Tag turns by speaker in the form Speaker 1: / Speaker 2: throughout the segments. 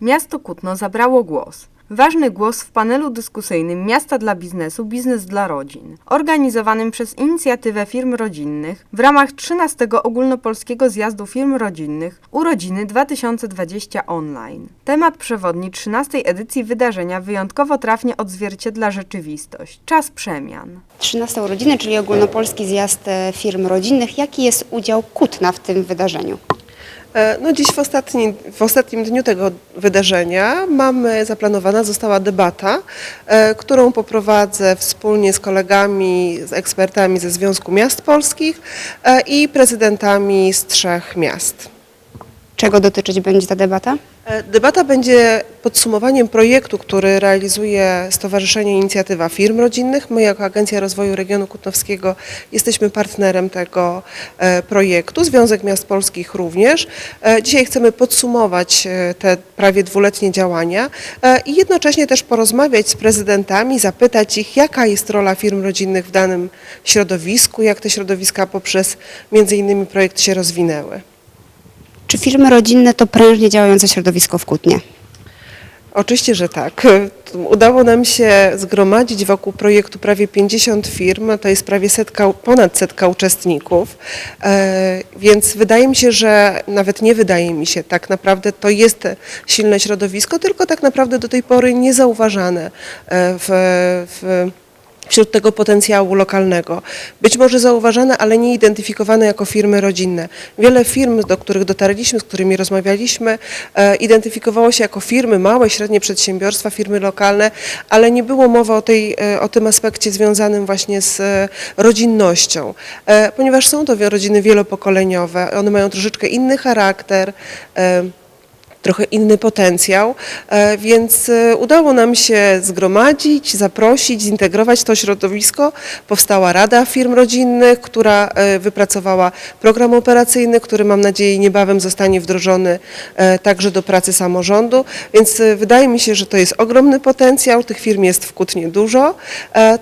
Speaker 1: Miasto Kutno zabrało głos. Ważny głos w panelu dyskusyjnym Miasta dla Biznesu Biznes dla Rodzin, organizowanym przez Inicjatywę Firm Rodzinnych w ramach 13 Ogólnopolskiego Zjazdu Firm Rodzinnych Urodziny 2020 online. Temat przewodni 13 edycji wydarzenia wyjątkowo trafnie odzwierciedla rzeczywistość. Czas przemian.
Speaker 2: 13 urodziny, czyli ogólnopolski zjazd e, firm rodzinnych. Jaki jest udział Kutna w tym wydarzeniu?
Speaker 3: E, No dziś w, ostatnim w ostatnim dniu tego wydarzenia mamy zaplanowana została debata, e, którą poprowadzę wspólnie z kolegami, z ekspertami ze Związku Miast Polskich e, i prezydentami z trzech miast.
Speaker 2: Czego dotyczyć będzie ta debata?
Speaker 3: E, Debata będzie podsumowaniem projektu, który realizuje Stowarzyszenie Inicjatywa Firm Rodzinnych. My jako Agencja Rozwoju Regionu Kutnowskiego jesteśmy partnerem tego e, projektu, Związek Miast Polskich również. E, Dzisiaj chcemy podsumować te prawie dwuletnie działania i jednocześnie też porozmawiać z prezydentami, zapytać ich, jaka jest rola firm rodzinnych w danym środowisku, jak te środowiska poprzez między innymi projekt się rozwinęły.
Speaker 2: Czy firmy rodzinne to prężnie działające środowisko w Kutnie?
Speaker 3: Oczywiście, że tak. Udało nam się zgromadzić wokół projektu prawie 50 firm, to jest prawie setka, ponad setka uczestników, e, więc wydaje mi się, że nawet nie wydaje mi się, tak naprawdę to jest silne środowisko, tylko tak naprawdę do tej pory niezauważane e, w, w wśród tego potencjału lokalnego. Być może zauważane, ale nie identyfikowane jako firmy rodzinne. Wiele firm, do których dotarliśmy, z którymi rozmawialiśmy, e, identyfikowało się jako firmy, małe, średnie przedsiębiorstwa, firmy lokalne, ale nie było mowy o, tej, e, o tym aspekcie związanym właśnie z e, rodzinnością, ponieważ są to rodziny wielopokoleniowe, one mają troszeczkę inny charakter, trochę inny potencjał, e, więc e, udało nam się zgromadzić, zaprosić, zintegrować to środowisko. Powstała Rada Firm Rodzinnych, która e, wypracowała program operacyjny, który mam nadzieję niebawem zostanie wdrożony także do pracy samorządu, więc wydaje mi się, że to jest ogromny potencjał, tych firm jest w Kutnie dużo,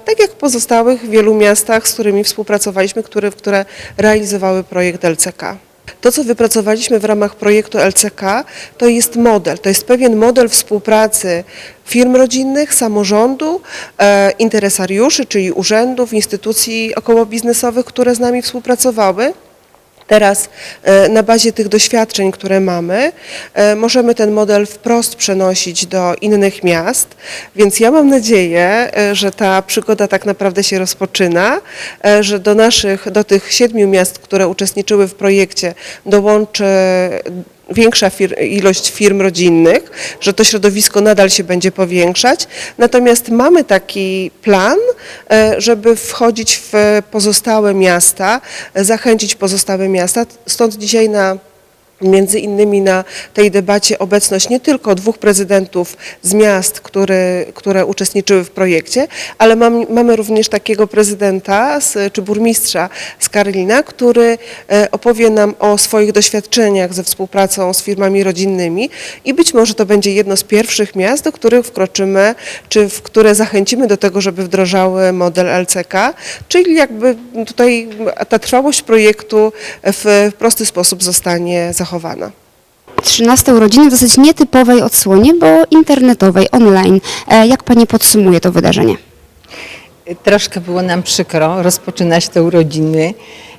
Speaker 3: tak jak w pozostałych wielu miastach, z którymi współpracowaliśmy, które, które realizowały projekt LCK. To, co wypracowaliśmy w ramach projektu LCK, to jest model, to jest pewien model współpracy firm rodzinnych, samorządu, e, interesariuszy, czyli urzędów, instytucji okołobiznesowych, które z nami współpracowały. Teraz e, na bazie tych doświadczeń, które mamy, e, możemy ten model wprost przenosić do innych miast, więc ja mam nadzieję, e, że ta przygoda tak naprawdę się rozpoczyna, że do naszych, do tych siedmiu miast, które uczestniczyły w projekcie, dołączy większa fir- ilość firm rodzinnych, że to środowisko nadal się będzie powiększać. Natomiast mamy taki plan, e, żeby wchodzić w pozostałe miasta, zachęcić pozostałe miasta. Stąd dzisiaj na Między innymi na tej debacie obecność nie tylko dwóch prezydentów z miast, które, które uczestniczyły w projekcie, ale mam, mamy również takiego prezydenta z, czy burmistrza z Karlina, który e, opowie nam o swoich doświadczeniach ze współpracą z firmami rodzinnymi i być może to będzie jedno z pierwszych miast, do których wkroczymy, czy w które zachęcimy do tego, żeby wdrożały model LCK, czyli jakby tutaj ta trwałość projektu w prosty sposób zostanie zachowana.
Speaker 2: 13 urodziny w dosyć nietypowej odsłonie, bo internetowej, online. E, Jak Pani podsumuje to wydarzenie?
Speaker 4: Troszkę było nam przykro rozpoczynać te urodziny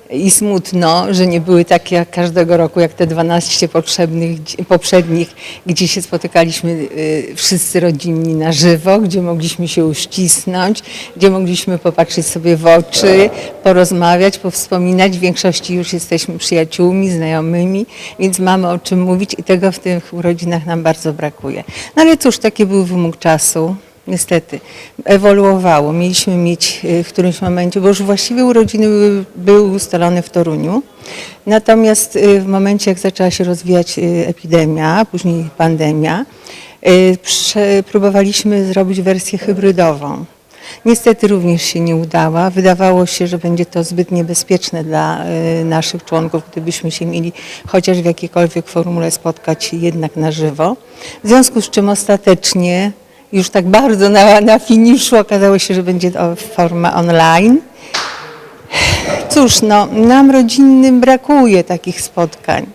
Speaker 4: i smutno, że nie były takie jak każdego roku, jak te 12 potrzebnych, poprzednich, gdzie się spotykaliśmy y, wszyscy rodzinni na żywo, gdzie mogliśmy się uścisnąć, gdzie mogliśmy popatrzeć sobie w oczy, porozmawiać, powspominać. W większości już jesteśmy przyjaciółmi, znajomymi, więc mamy o czym mówić i tego w tych urodzinach nam bardzo brakuje. No ale cóż, taki był wymóg czasu. Niestety, ewoluowało. Mieliśmy mieć y, w którymś momencie, bo już właściwie urodziny były, były ustalone w Toruniu. Natomiast y, w momencie, jak zaczęła się rozwijać y, epidemia, później pandemia, próbowaliśmy zrobić wersję hybrydową. Niestety również się nie udała. Wydawało się, że będzie to zbyt niebezpieczne dla naszych członków, gdybyśmy się mieli chociaż w jakiejkolwiek formule spotkać jednak na żywo. W związku z czym ostatecznie już tak bardzo na, na finiszu okazało się, że będzie forma online. Cóż, no, nam rodzinnym brakuje takich spotkań.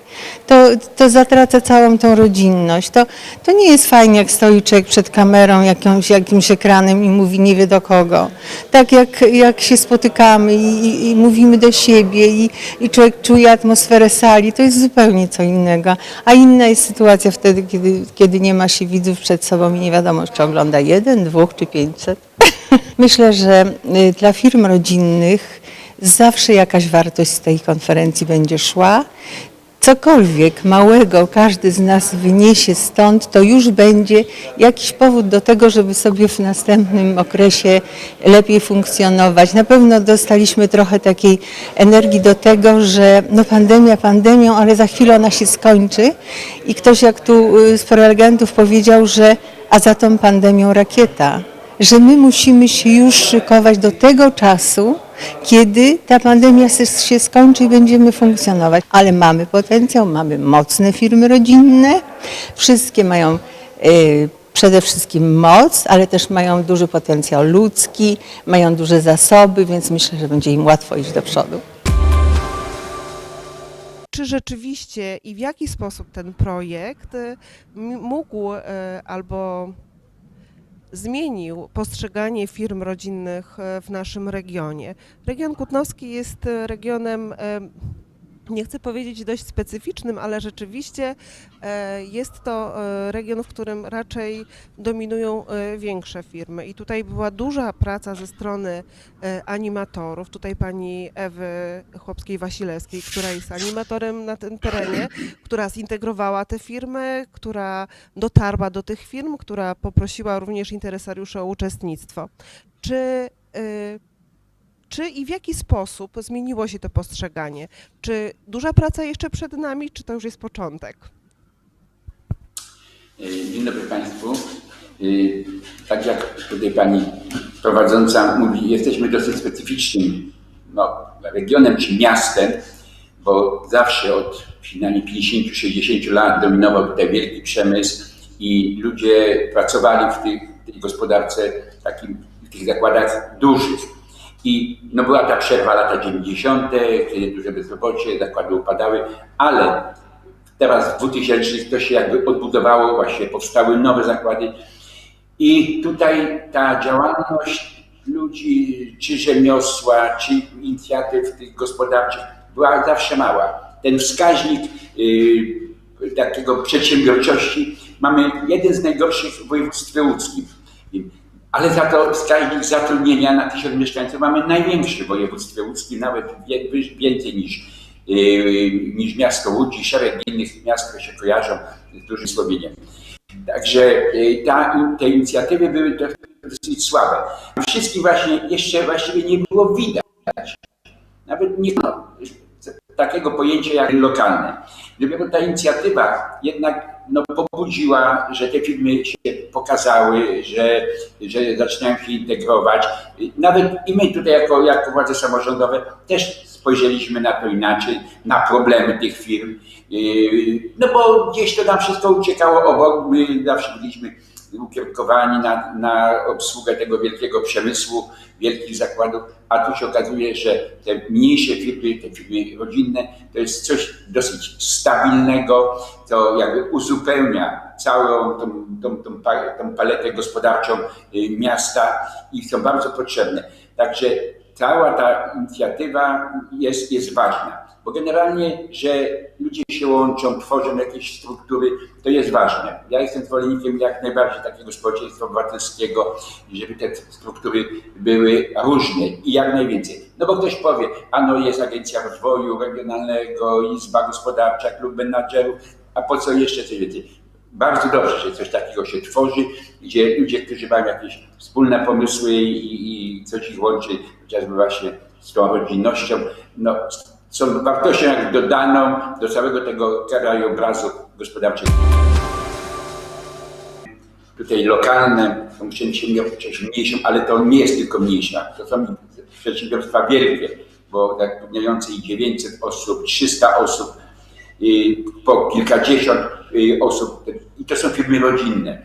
Speaker 4: To, to zatraca całą tą rodzinność. To, to nie jest fajnie, jak stoi człowiek przed kamerą, jakąś, jakimś ekranem i mówi nie wie do kogo. Tak jak, jak się spotykamy i, i, i mówimy do siebie i, i człowiek czuje atmosferę sali, to jest zupełnie co innego. A inna jest sytuacja wtedy, kiedy, kiedy nie ma się widzów przed sobą i nie wiadomo, czy ogląda jeden, dwóch czy pięćset. Myślę, że y, dla firm rodzinnych zawsze jakaś wartość z tej konferencji będzie szła. Cokolwiek małego każdy z nas wyniesie stąd, to już będzie jakiś powód do tego, żeby sobie w następnym okresie lepiej funkcjonować. Na pewno dostaliśmy trochę takiej energii do tego, że no pandemia pandemią, ale za chwilę ona się skończy i ktoś jak tu y, z prelegentów powiedział, że a za tą pandemią rakieta że my musimy się już szykować do tego czasu, kiedy ta pandemia się- skończy i będziemy funkcjonować. Ale mamy potencjał, mamy mocne firmy rodzinne, wszystkie mają e, przede wszystkim moc, ale też mają duży potencjał ludzki, mają duże zasoby, więc myślę, że będzie im łatwo iść do przodu.
Speaker 3: Czy rzeczywiście i w jaki sposób ten projekt y, m- mógł y, albo zmienił postrzeganie firm rodzinnych y, w naszym regionie? Region Kutnowski jest y, regionem, y, nie chcę powiedzieć dość specyficznym, ale rzeczywiście e, jest to e, region, w którym raczej dominują e, większe firmy. I tutaj była duża praca ze strony animatorów. Tutaj pani Ewy Chłopskiej-Wasilewskiej, która jest animatorem na tym terenie, która zintegrowała te firmy, która dotarła do tych firm, która poprosiła również interesariuszy o uczestnictwo. Czy, czy i w jaki sposób zmieniło się to postrzeganie? Czy duża praca jeszcze przed nami, czy to już jest początek?
Speaker 5: Dzień dobry Państwu. Y, Tak jak tutaj Pani prowadząca mówi, jesteśmy dosyć specyficznym no, regionem czy miastem, bo zawsze od przynajmniej 50-60 lat dominował tutaj wielki przemysł i ludzie pracowali w tej, tej gospodarce, takim, w tych zakładach dużych. I no była ta przerwa lata 90., kiedy duże bezrobocie, zakłady upadały, ale Teraz w 2000 to się jakby odbudowało, właśnie powstały nowe zakłady. I tutaj ta działalność ludzi, czy rzemiosła, czy inicjatyw tych gospodarczych była zawsze mała. Ten wskaźnik y, takiego przedsiębiorczości mamy jeden z najgorszych w województwie łódzkim. Ale za to wskaźnik zatrudnienia na tysiąc mieszkańców mamy największy w województwie łódzkim, nawet więcej niż, yy, niż miasto Łódź i szereg innych miast, które się kojarzą z dużym Słowieniem. Także yy, ta, te inicjatywy były dosyć słabe. Wszystkich właśnie jeszcze właściwie nie było widać. Nawet nie no, takiego pojęcia jak lokalne. Dopiero ta inicjatywa jednak no, pobudziła, że te firmy się pokazały, że, że zaczynają się integrować. Nawet i my tutaj jako, jako władze samorządowe też spojrzeliśmy na to inaczej, na problemy tych firm. Yy, No bo gdzieś to nam wszystko uciekało obok. My zawsze byliśmy ukierunkowani na, na obsługę tego wielkiego przemysłu, wielkich zakładów, a tu się okazuje, że te mniejsze firmy, te firmy rodzinne, to jest coś dosyć stabilnego, co jakby uzupełnia całą tą, tą, tą, tą paletę gospodarczą y, miasta i są bardzo potrzebne. Także cała ta inicjatywa jest, jest ważna, bo generalnie, że ludzie się łączą, tworzą jakieś struktury, to jest ważne. Ja jestem zwolennikiem jak najbardziej takiego społeczeństwa obywatelskiego, żeby te struktury były różne i jak najwięcej. No bo ktoś powie, ano jest Agencja Rozwoju Regionalnego, Izba Gospodarcza, Klub Menadżerów, a po co jeszcze coś więcej? Bardzo dobrze, że coś takiego się tworzy, gdzie ludzie, którzy mają jakieś wspólne pomysły i, i coś ich łączy, chociażby właśnie z tą rodzinnością, no, są wartością jak dodaną do całego tego krajobrazu gospodarczego. Tutaj lokalne są przedsiębiorczość mniejszą, ale to nie jest tylko mniejsza. To są przedsiębiorstwa wielkie, bo zatrudniające i 900 osób, 300 osób, po kilkadziesiąt y, osób i to są firmy rodzinne.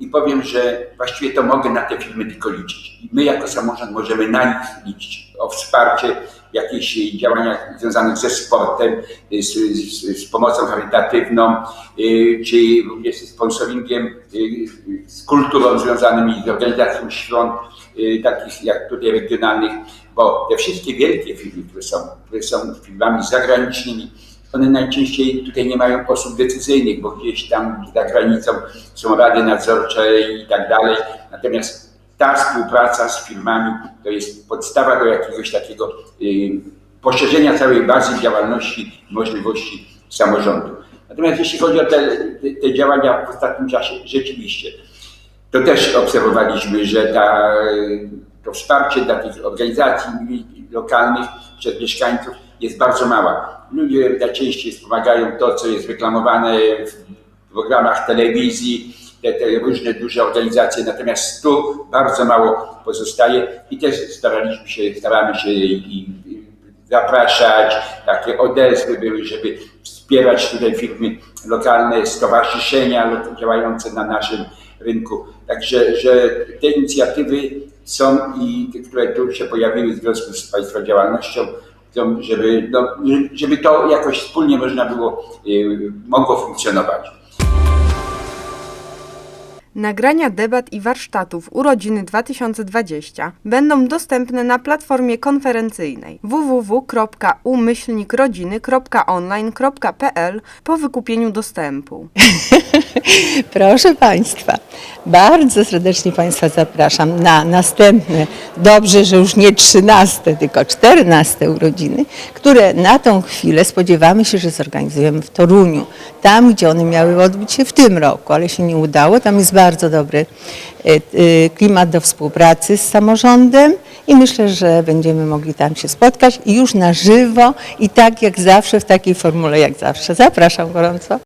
Speaker 5: i, powiem, że właściwie to mogę na te filmy tylko liczyć. I my jako samorząd możemy na nich liczyć o wsparcie jakichś działaniach związanych ze sportem, y, z, z, z pomocą charytatywną, y, czy również sponsoringiem, y, z kulturą związanymi z organizacją świąt, takich jak tutaj regionalnych, bo te wszystkie wielkie filmy, które są, które są filmami zagranicznymi, one najczęściej tutaj nie mają osób decyzyjnych, bo gdzieś tam za granicą są rady nadzorcze i tak dalej. Natomiast ta współpraca z firmami to jest podstawa do jakiegoś takiego y, poszerzenia całej bazy działalności i możliwości samorządu. Natomiast jeśli chodzi o te, te, działania w ostatnim czasie, rzeczywiście, to też obserwowaliśmy, że ta, to wsparcie dla tych organizacji lokalnych przez mieszkańców jest bardzo mała. Ludzie najczęściej wspomagają to, co jest reklamowane w programach telewizji, te, te różne duże organizacje, natomiast tu bardzo mało pozostaje i też staraliśmy się, staramy się i, i zapraszać, takie odezwy były, żeby wspierać tutaj firmy lokalne, stowarzyszenia działające na naszym rynku. Także że te inicjatywy są i które tu się pojawiły w związku z Państwa działalnością, żeby, no, żeby to jakoś wspólnie można było, y, mogło funkcjonować.
Speaker 1: Nagrania debat i warsztatów Urodziny 2020 będą dostępne na platformie konferencyjnej www.umyślnikrodziny.online.pl po wykupieniu dostępu.
Speaker 4: Proszę Państwa, bardzo serdecznie Państwa zapraszam na następne, dobrze, że już nie 13, tylko 14 urodziny, które na tą chwilę spodziewamy się, że zorganizujemy w Toruniu. Tam, gdzie one miały odbyć się w tym roku, ale się nie udało. Tam jest bardzo dobry e, e, klimat do współpracy z samorządem i myślę, że będziemy mogli tam się spotkać już na żywo i tak jak zawsze, w takiej formule jak zawsze. Zapraszam gorąco.